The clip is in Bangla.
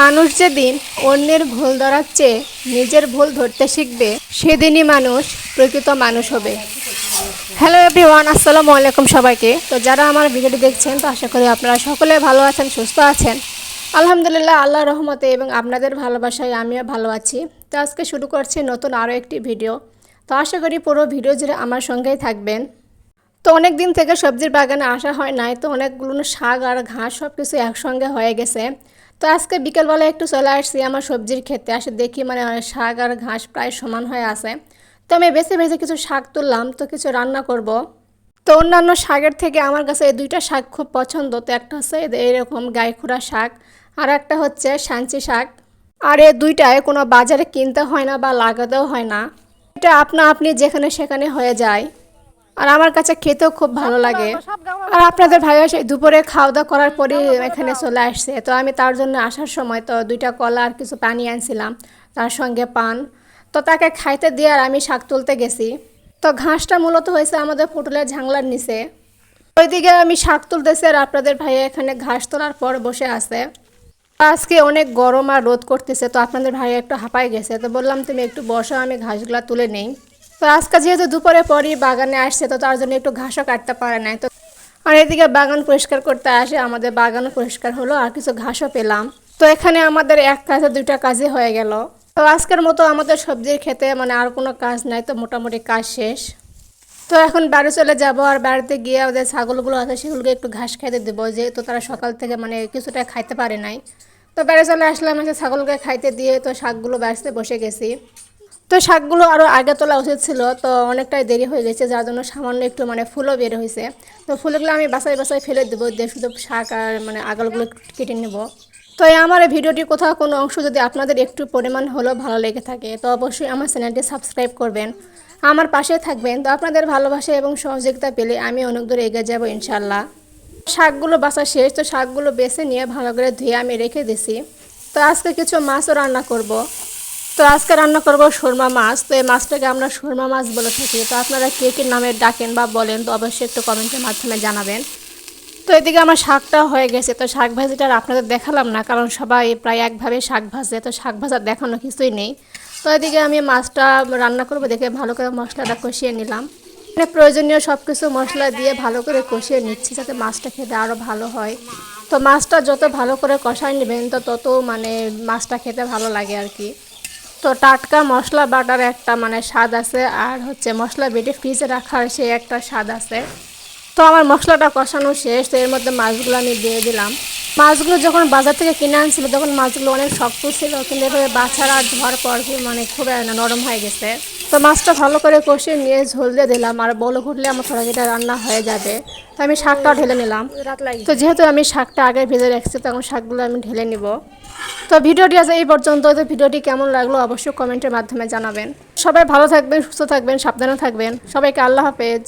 মানুষ যেদিন অন্যের ভুল ধরার চেয়ে নিজের ভুল ধরতে শিখবে সেদিনই মানুষ প্রকৃত মানুষ হবে। হ্যালো এভরিওয়ান আসসালামু আলাইকুম সবাইকে। তো যারা আমার ভিডিওটি দেখছেন তো আশা করি আপনারা সকলে ভালো আছেন সুস্থ আছেন। আলহামদুলিল্লাহ আল্লাহ রহমতে এবং আপনাদের ভালোবাসায় আমিও ভালো আছি। তো আজকে শুরু করছি নতুন আরও একটি ভিডিও। তো আশা করি পুরো ভিডিও জুড়ে আমার সঙ্গেই থাকবেন। তো অনেক দিন থেকে সবজির বাগানে আসা হয় নাই তো অনেকগুলো শাক আর ঘাস সব কিছু একসঙ্গে হয়ে গেছে। তো আজকে বিকেলবেলা একটু চলে আসছি আমার সবজির খেতে আসে দেখি মানে শাক আর ঘাস প্রায় সমান হয়ে আছে। তো আমি বেছে বেছে কিছু শাক তুললাম, তো কিছু রান্না করব। তো অন্যান্য শাকের থেকে আমার কাছে এই দুইটা শাক খুব পছন্দ। তো একটা হচ্ছে এ- এরকম গাইখুড়া শাক, আর একটা হচ্ছে সাঞ্চি শাক। আর এই দুইটায় কোনো বাজারে কিনতে হয় না বা লাগাতেও হয় না। এটা আপনা আপনি যেখানে সেখানে হয়ে যায়। আর আমার কাছে খেতেও খুব ভালো লাগে। আর আপনাদের ভাইয়া সেই দুপুরে খাওয়া দাওয়া করার পরেই এখানে চলে আসছে। তো আমি তার জন্য আসার সময় তো দুইটা কলা আর কিছু পানি আনছিলাম তার সঙ্গে পান। তো তাকে খাইতে দিয়ে আর আমি শাক তুলতে গেছি। তো ঘাসটা মূলত হয়েছে আমাদের পটলের ঝাংলার নিচে। ওইদিকে আমি শাক তুলতেছি আর আপনাদের ভাইয়া এখানে ঘাস তোলার পর বসে আছে। আজকে অনেক গরম আর রোদ করতেছে তো আপনাদের ভাই একটু হাঁপায় গেছে। তো বললাম তুমি একটু বসো আমি ঘাসগুলা তুলে নেই। তো আজকে যেহেতু দুপুরে পরই বাগানে আসছে, তো তার জন্য একটু ঘাসও কাটতে পারে নাই। তো আর এদিকে বাগান পরিষ্কার করতে আসে, আমাদের বাগানও পরিষ্কার হলো আর কিছু ঘাসও পেলাম। তো এখানে আমাদের এক কাজে, দুইটা কাজই হয়ে গেল। তো আজকের মতো আমাদের সবজির খেতে মানে আর কোনো কাজ নাই, তো মোটামুটি কাজ শেষ। তো এখন বাড়ি চলে যাব আর বাড়িতে গিয়ে ওদের ছাগলগুলো আছে, সেগুলোকে একটু ঘাস খাইতে দেবো, যেহেতু তারা সকাল থেকে মানে কিছুটা খাইতে পারে নাই। তো বাড়ি চলে আসলাম এসে ছাগলকে খাইতে দিয়ে তো শাকগুলো বাঁচতে বসে গেছি। তো শাকগুলো আরও আগে তোলা উচিত ছিল, তো অনেকটাই দেরি হয়ে গেছে, যার জন্য সামান্য একটু মানে ফুলও বের হয়েছে। তো ফুলগুলো আমি বাসায় বাসায় ফেলে দেবো, দিয়ে শুধু শাক আর মানে আগলগুলো কেটে নেব। তো এই আমার ভিডিওটি কোথাও কোনো অংশ যদি আপনাদের একটু পরিমাণ হলেও ভালো লেগে থাকে, তো অবশ্যই আমার চ্যানেলটি সাবস্ক্রাইব করবেন। আমার পাশে থাকবেন, তো আপনাদের ভালোবাসা এবং সহযোগিতা পেলে আমি অনেক দূরে এগিয়ে যাব ইনশাল্লাহ শাকগুলো বাসা শেষ, তো শাকগুলো বেছে নিয়ে ভালো করে ধুয়ে আমি রেখে দিছি। তো আজকে কিছু মাছও রান্না করব। তো আজকে রান্না করব সুরমা মাছ। তো এই মাছটাকে আমরা সুরমা মাছ বলে থাকি। তো আপনারা কে কী নামে ডাকেন বা বলেন, তো অবশ্যই একটু কমেন্টের মাধ্যমে জানাবেন। তো এদিকে আমার শাকটা হয়ে গেছে। তো শাক ভাজিটা আপনাদের দেখালাম না, কারণ সবাই প্রায় একভাবে শাক ভাজে। তো শাক ভাজা দেখানো কিছুই নেই। তো এদিকে আমি মাছটা রান্না করব দেখে ভালো করে মশলাটা কষিয়ে নিলাম। মানে প্রয়োজনীয় সব কিছু মশলা দিয়ে ভালো করে কষিয়ে নিচ্ছি যাতে মাছটা খেতে আরও ভালো হয়। তো মাছটা যত ভালো করে কষায় নেবেন, তো তত মানে মাছটা খেতে ভালো লাগে আর কি। তো টাটকা মশলা বাটার একটা মানে স্বাদ আছে, আর হচ্ছে মশলা বেটে ফ্রিজে রাখার সেই একটা স্বাদ আছে। তো আমার মশলাটা কষানো শেষ, তো এর মধ্যে মাছগুলো আমি দিয়ে দিলাম। মাছগুলো যখন বাজার থেকে কিনে আনছিল, তখন মাছগুলো অনেক শক্ত ছিল, কিন্তু এভাবে বাছার আর ধোয়ার পর মানে খুব নরম হয়ে গেছে। তো মাছটা ভালো করে কষে নিয়ে ঝোল দিয়ে দিলাম। আর বলো ঘুরলে আমার তরকারিটা রান্না হয়ে যাবে। তো আমি শাকটাও ঢেলে নিলাম। তো যেহেতু আমি শাকটা আগে ভেজে রাখছি তখন শাকগুলো আমি ঢেলে নিব। তো ভিডিওটি আছে এই পর্যন্ত। তো ভিডিওটি কেমন লাগল অবশ্যই কমেন্টের মাধ্যমে জানাবেন। সবাই ভালো থাকবেন সুস্থ থাকবেন সাবধানে থাকবেন। সবাইকে আল্লাহ হাফেজ।